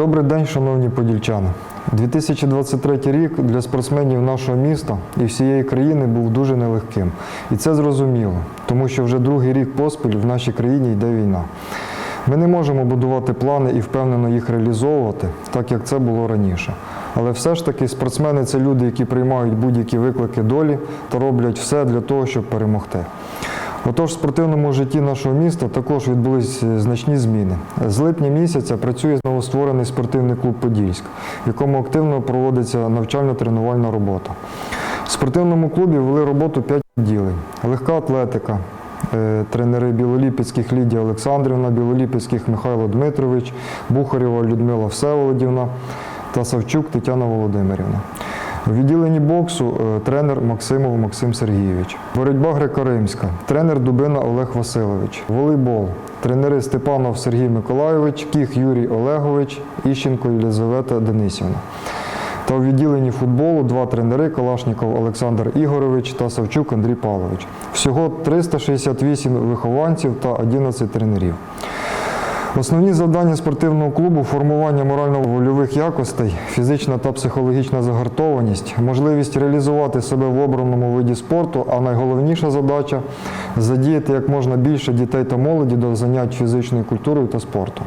Добрий день, шановні подільчани. 2023 рік для спортсменів нашого міста і всієї країни був дуже нелегким. І це зрозуміло, тому що вже другий рік поспіль в нашій країні йде війна. Ми не можемо будувати плани і впевнено їх реалізовувати, так як це було раніше. Але все ж таки спортсмени це люди, які приймають будь-які виклики долі та роблять все для того, щоб перемогти. Отож, в спортивному житті нашого міста також відбулись е, значні зміни. З липня місяця працює новостворений спортивний клуб Подільськ, в якому активно проводиться навчально-тренувальна робота. В спортивному клубі вели роботу 5 відділень: легка атлетика, е, тренери Білоліпецьких Лідія Олександрівна, Білоліпецьких Михайло Дмитрович, Бухарєва Людмила Всеволодівна та Савчук Тетяна Володимирівна. У відділенні боксу е, тренер Максимов Максим Сергійович. Боротьба греко-римська, тренер Дубина Олег Васильович. Волейбол, тренери Степанов Сергій Миколайович, Кіх Юрій Олегович, Іщенко Єлизавета Денисівна. Та у відділенні футболу два тренери Калашніков Олександр Ігорович та Савчук Андрій Павлович. Всього 368 вихованців та 11 тренерів. Основні завдання спортивного клубу формування морально-вольових якостей, фізична та психологічна загартованість, можливість реалізувати себе в обраному виді спорту, а найголовніша задача задіяти як можна більше дітей та молоді до занять фізичною культурою та спорту.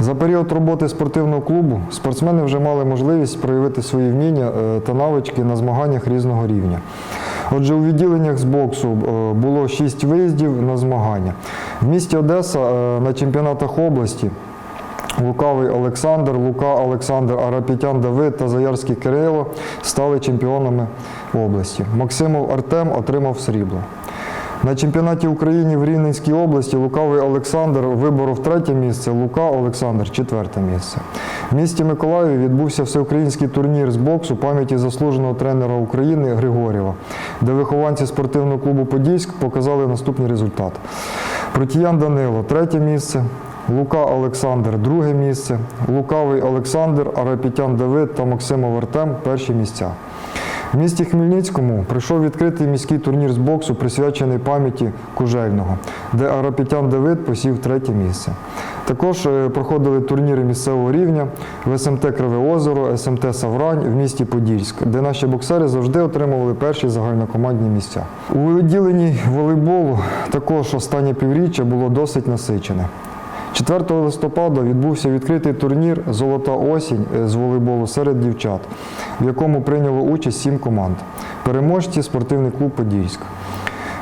За період роботи спортивного клубу спортсмени вже мали можливість проявити свої вміння е, та навички на змаганнях різного рівня. Отже, у відділеннях з боксу е, було шість виїздів на змагання. В місті Одеса е, на чемпіонатах області Лукавий Олександр, Лука Олександр, Арапітян Давид та Заярський Кирило стали чемпіонами області. Максимов Артем отримав срібло. На чемпіонаті України в Рівненській області Лукавий Олександр виборов третє місце, Лука Олександр четверте місце. В місті Миколаєві відбувся всеукраїнський турнір з боксу пам'яті заслуженого тренера України Григорєва, де вихованці спортивного клубу Подільськ показали наступні результати. Протіян Данило третє місце. Лука Олександр друге місце, Лукавий Олександр, Арапітян Давид та Максимов Артем перші місця. В місті Хмельницькому прийшов відкритий міський турнір з боксу, присвячений пам'яті Кужельного, де Арапітян Давид посів третє місце. Також е, проходили турніри місцевого рівня в СМТ Криве Озеро, СМТ Саврань в місті Подільськ, де наші боксери завжди отримували перші загальнокомандні місця. У відділенні волейболу також останнє півріччя було досить насичене. 4 листопада відбувся відкритий турнір Золота осінь з волейболу серед дівчат, в якому прийняло участь сім команд. Переможці спортивний клуб Подільськ.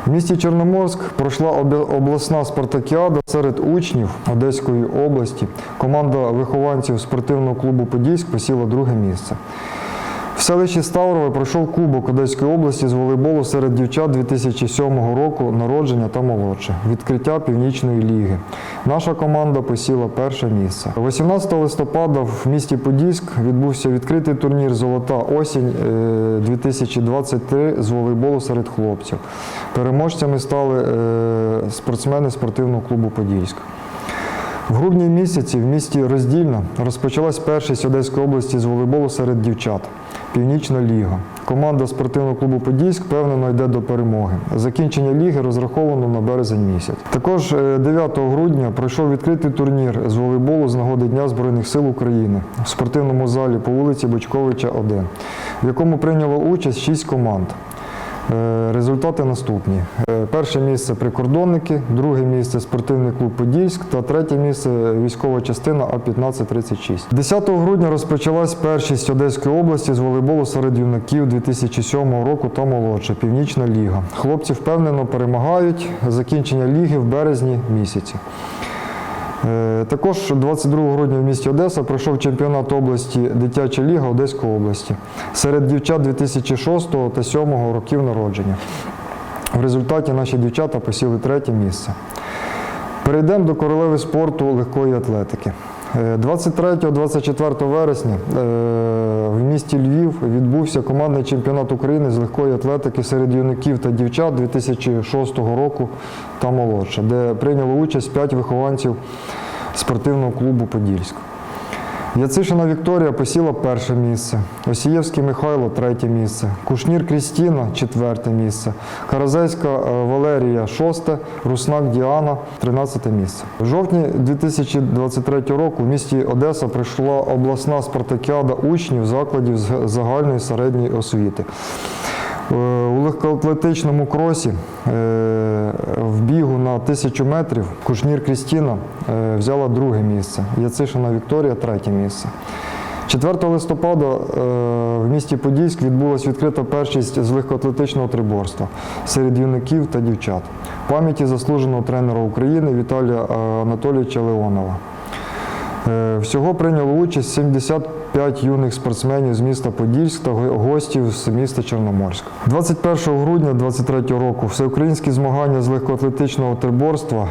В місті Чорноморськ пройшла обласна спартакіада серед учнів Одеської області. Команда вихованців спортивного клубу Подільськ посіла друге місце. В селищі Ставрове пройшов Кубок Одеської області з волейболу серед дівчат 2007 року народження та молодше. Відкриття Північної ліги. Наша команда посіла перше місце. 18 листопада в місті Подільськ відбувся відкритий турнір Золота осінь е, 2023 з волейболу серед хлопців. Переможцями стали е, спортсмени спортивного клубу Подільськ. В грудні місяці в місті Роздільна розпочалась першість Одеської області з волейболу серед дівчат. Північна ліга. Команда спортивного клубу Подільськ впевнено йде до перемоги. Закінчення ліги розраховано на березень місяць. Також е, 9 грудня пройшов відкритий турнір з волейболу з нагоди Дня Збройних сил України в спортивному залі по вулиці Бочковича 1, в якому прийняло участь 6 команд. Е, Результати наступні: Е, перше місце прикордонники, друге місце спортивний клуб Подільськ та третє місце військова частина А-1536. 10 грудня розпочалась першість Одеської області з волейболу серед юнаків 2007 року та молодше Північна ліга. Хлопці впевнено перемагають. Закінчення ліги в березні місяці. Е, Також 22 грудня в місті Одеса пройшов чемпіонат області Дитяча ліга Одеської області серед дівчат 2006 та 2007 років народження. В результаті наші дівчата посіли третє місце. Перейдемо до королеви спорту легкої атлетики. Е, 23-24 вересня е, в місті Львів відбувся командний чемпіонат України з легкої атлетики серед юнаків та дівчат 2006 року та молодше, де прийняло участь 5 вихованців спортивного клубу Подільськ. Яцишина Вікторія посіла перше місце, Осієвський Михайло третє місце, Кушнір Крістіна четверте місце, Каразейська е, Валерія шосте, Руснак Діана тринадцяте місце. В жовтні 2023 року в місті Одеса прийшла обласна спартакіада учнів закладів загальної середньої освіти. Е, У легкоатлетичному кросі е, в бігу на тисячу метрів Кушнір Крістіна е, взяла друге місце, Яцишина Вікторія третє місце. 4 листопада в місті Подільськ відбулася відкрита першість з легкоатлетичного триборства серед юнаків та дівчат. Пам'яті заслуженого тренера України Віталія Анатолійовича Леонова. Е, Всього прийняло участь 75 юних спортсменів з міста Подільськ та гостів з міста Чорноморськ. 21 грудня 2023 року всеукраїнські змагання з легкоатлетичного триборства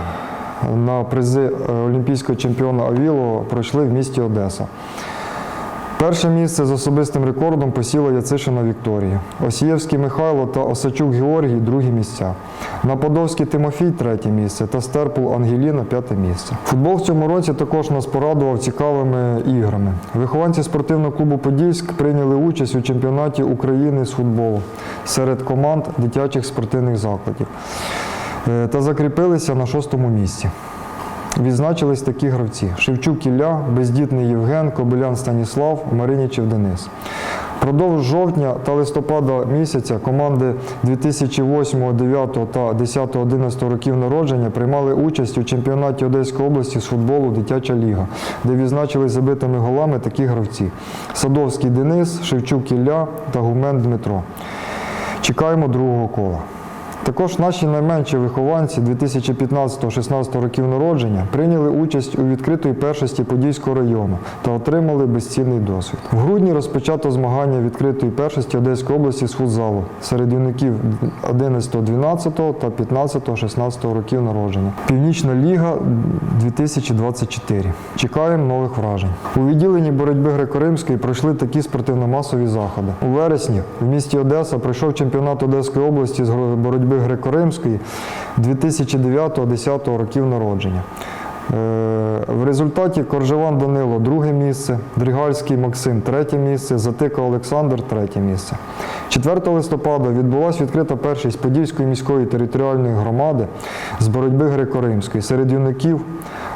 на призи е, олімпійського чемпіона Авілова пройшли в місті Одеса. Перше місце з особистим рекордом посіла Яцишина Вікторія. Осієвський Михайло та Осачук Георгій другі місця. Нападовський Тимофій третє місце та Стерпул Ангеліна п'яте місце. Футбол в цьому році також нас порадував цікавими іграми. Вихованці спортивного клубу Подільськ прийняли участь у чемпіонаті України з футболу серед команд дитячих спортивних закладів е, та закріпилися на шостому місці. Відзначились такі гравці: Шевчук Ілля, Бездітний Євген, Кобилян Станіслав, Маринічев Денис. Продовж жовтня та листопада місяця команди 2008, 9 та 10, 11 років народження приймали участь у чемпіонаті Одеської області з футболу Дитяча ліга, де відзначились забитими голами такі гравці: Садовський Денис, Шевчук Ілля та Гумен Дмитро. Чекаємо другого кола. Також наші найменші вихованці 2015-16 років народження прийняли участь у відкритої першості Подільського району та отримали безцінний досвід. В грудні розпочато змагання відкритої першості Одеської області з футзалу серед юнаків 11-12 та 15-16 років народження. Північна ліга 2024. Чекаємо нових вражень. У відділенні боротьби греко-римської пройшли такі спортивно-масові заходи. У вересні в місті Одеса пройшов чемпіонат Одеської області з гро- боротьби греко-римської 2009-10 років народження. Е, В результаті Коржеван Данило друге місце, Дрігальський Максим третє місце, Затика Олександр третє місце. 4 листопада відбулася відкрита першість Подільської міської територіальної громади з боротьби греко-римської серед юнаків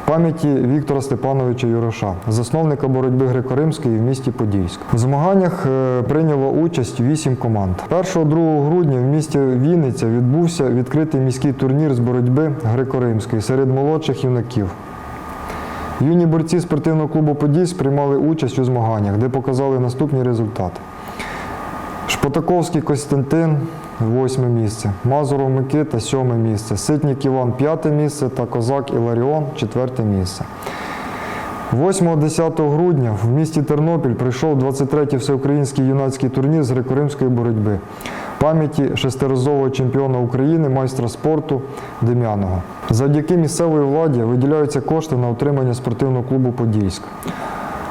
пам'яті Віктора Степановича Юроша, засновника боротьби греко-римської в місті Подільськ. В змаганнях е, прийняло участь вісім команд. 1-2 грудня в місті Вінниця відбувся відкритий міський турнір з боротьби греко-римської серед молодших юнаків. Юні борці спортивного клубу Подільськ приймали участь у змаганнях, де показали наступні результати. Шпотаковський Костянтин восьме місце, Мазуров Микита сьоме місце, Ситнік Іван п'яте місце та Козак Іларіон четверте місце. 8-10 грудня в місті Тернопіль прийшов 23-й всеукраїнський юнацький турнір з греко-римської боротьби пам'яті шестиразового чемпіона України, майстра спорту Дем'яного. Завдяки місцевої владі виділяються кошти на утримання спортивного клубу Подільськ.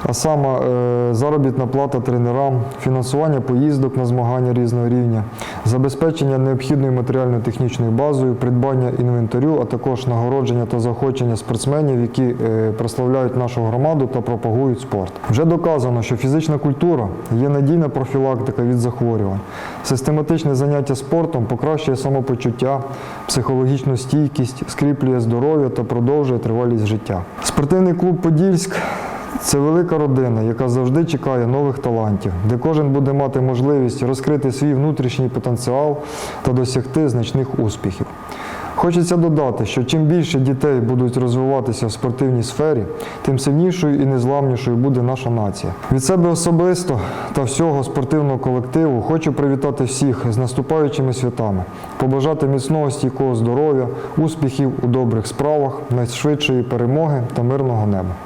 А саме е, заробітна плата тренерам, фінансування поїздок на змагання різного рівня, забезпечення необхідною матеріально-технічною базою, придбання інвентарю, а також нагородження та заохочення спортсменів, які е, прославляють нашу громаду та пропагують спорт. Вже доказано, що фізична культура є надійна профілактика від захворювань. Систематичне заняття спортом покращує самопочуття, психологічну стійкість, скріплює здоров'я та продовжує тривалість життя. Спортивний клуб Подільськ це велика родина, яка завжди чекає нових талантів, де кожен буде мати можливість розкрити свій внутрішній потенціал та досягти значних успіхів. Хочеться додати, що чим більше дітей будуть розвиватися в спортивній сфері, тим сильнішою і незламнішою буде наша нація. Від себе особисто та всього спортивного колективу хочу привітати всіх з наступаючими святами, побажати міцного стійкого здоров'я, успіхів у добрих справах, найшвидшої перемоги та мирного неба.